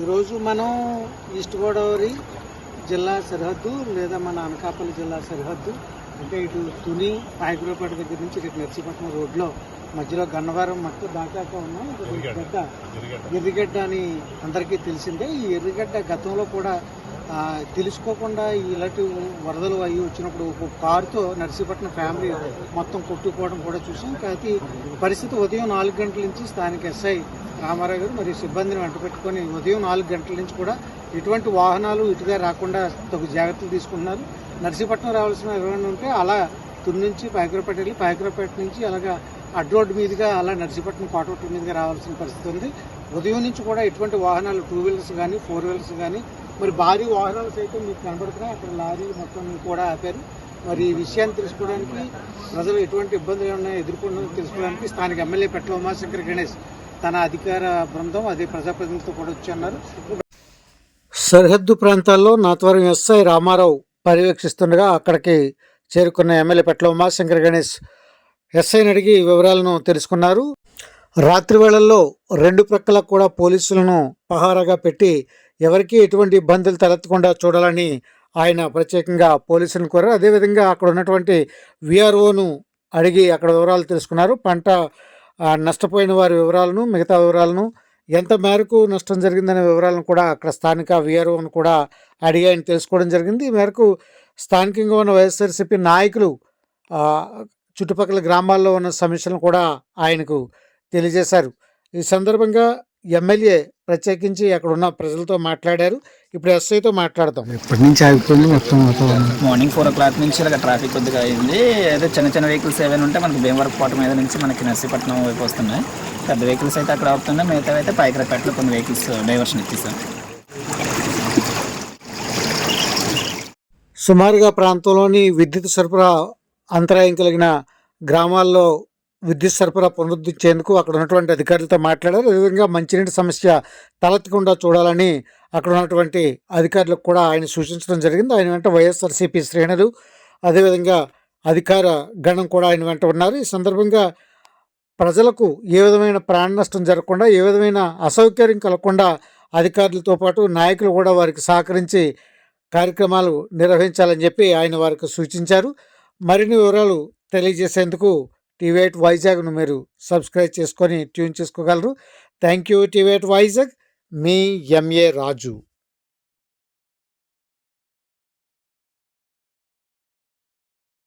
ఈరోజు మనం ఈస్ట్ గోదావరి జిల్లా సరిహద్దు లేదా మన అనకాపల్లి జిల్లా సరిహద్దు అంటే ఇటు తుని పాయకురపేట దగ్గర నుంచి ఇటు నర్సీపట్నం రోడ్లో మధ్యలో గన్నవరం మట్టు దాటాక ఉన్నాం ఇది గడ్డ ఎర్రిగడ్డ అని అందరికీ తెలిసిందే. ఈ ఎర్రిగడ్డ గతంలో కూడా తెలుసుకోకుండా ఇలాంటి వరదలు అవి వచ్చినప్పుడు ఒక కారుతో నర్సీపట్నం ఫ్యామిలీ మొత్తం కొట్టుకోవడం కూడా చూసాం. కాకపోతే పరిస్థితి ఉదయం నాలుగు గంటల నుంచి స్థానిక ఎస్ఐ రామారావు గారు మరియు సిబ్బందిని వెంట పెట్టుకొని ఉదయం నాలుగు గంటల నుంచి కూడా ఎటువంటి వాహనాలు ఇటుగా రాకుండా తగు జాగ్రత్తలు తీసుకుంటున్నారు. నర్సీపట్నం రావాల్సిన ఎవరైనా ఉంటే అలా తుని నుంచి పాయకురపేట వెళ్ళి పాయకురపేట నుంచి అలాగా అడ్ రోడ్డు మీదుగా అలా నర్సీపట్నం కోటోట్ల మీదుగా రావాల్సిన పరిస్థితి ఉంది. ఉదయం నుంచి కూడా ఎటువంటి వాహనాలు టూ వీలర్స్ కానీ ఫోర్ వీలర్స్ కానీ మరి భారీ వాహనాలు సైతం మీకు కనబడుతున్నాయి. అక్కడ లారీ మొత్తం కూడా ఆపారు. మరి ఈ విషయాన్ని తెలుసుకోవడానికి ప్రజలు ఎటువంటి ఇబ్బందులు ఉన్నాయో ఎదుర్కొన్నాయో తెలుసుకోవడానికి స్థానిక ఎమ్మెల్యే పెట్ల ఉమాశంకర్ గణేష్ తన అధికార బృందం అదే ప్రజాప్రతినిధులతో కూడా వచ్చి అన్నారు సరిహద్దు ప్రాంతాల్లో నాతవరం ఎస్ఐ రామారావు పర్యవేక్షిస్తుండగా అక్కడికి చేరుకున్న ఎమ్మెల్యే పెట్ల ఉమాశంకర్ గణేష్ ఎస్ఐని అడిగి వివరాలను తెలుసుకున్నారు. రాత్రి వేళల్లో రెండు ప్రక్కలకు కూడా పోలీసులను పహారాగా పెట్టి ఎవరికీ ఎటువంటి ఇబ్బందులు తలెత్తకుండా చూడాలని ఆయన ప్రత్యేకంగా పోలీసులను కోరారు. అదేవిధంగా అక్కడ ఉన్నటువంటి విఆర్ఓను అడిగి అక్కడ వివరాలు తెలుసుకున్నారు. పంట నష్టపోయిన వారి వివరాలను మిగతా వివరాలను ఎంత మేరకు నష్టం జరిగిందనే వివరాలను కూడా అక్కడ స్థానిక విఆర్ఓను కూడా అడిగి ఆయన తెలుసుకోవడం జరిగింది. ఈ మేరకు స్థానికంగా ఉన్న వైఎస్ఆర్సీపీ నాయకులు చుట్టుపక్కల గ్రామాల్లో ఉన్న సమస్యలను కూడా ఆయనకు తెలియజేశారు. ఈ సందర్భంగా ఎమ్మెల్యే ప్రత్యేకించి అక్కడ ఉన్న ప్రజలతో మాట్లాడారు. ఇప్పుడు ఎస్ఐతో మాట్లాడతాం ఎప్పటి నుంచి ఆగిపోయింది మొత్తం మార్నింగ్ ఫోర్ ఓ క్లాక్ నుంచి ఇలాగ ట్రాఫిక్ కొద్దిగా అయింది. అదే చిన్న చిన్న వెహికల్స్ ఏమైనా ఉంటే మనకి భీమవరం కోట మీద నుంచి మనకి నర్సీపట్నం వైపు వస్తున్నాయి. పెద్ద వెహికల్స్ అయితే అక్కడ అవుతున్నాయి మిగతా అయితే పైకరపేటలో కొన్ని వెహికల్స్ డైవర్షన్ ఇచ్చేసాం. సుమారుగా ప్రాంతంలోని విద్యుత్ సరఫరా అంతరాయం కలిగిన గ్రామాల్లో విద్యుత్ సరఫరా పునరుద్ధరించేందుకు అక్కడ ఉన్నటువంటి అధికారులతో మాట్లాడారు. అదేవిధంగా మంచినీటి సమస్య తలెత్తకుండా చూడాలని అక్కడ ఉన్నటువంటి అధికారులకు కూడా ఆయన సూచించడం జరిగింది. ఆయన వెంట వైఎస్ఆర్సీపీ శ్రేణులు అదేవిధంగా అధికార గణం కూడా ఆయన వెంట ఉన్నారు. ఈ సందర్భంగా ప్రజలకు ఏ విధమైన ప్రాణ నష్టం జరగకుండా ఏ విధమైన అసౌకర్యం కలగకుండా అధికారులతో పాటు నాయకులు కూడా వారికి సహకరించి కార్యక్రమాలు నిర్వహించాలని చెప్పి ఆయన వారికి సూచించారు. మరిన్ని వివరాలు తెలియజేసేందుకు టీవీ ఎయిట్ వైజాగ్ను మీరు సబ్స్క్రైబ్ చేసుకొని ట్యూన్ చేసుకోగలరు. Thank you TV eight Vizag. Me M A Raju.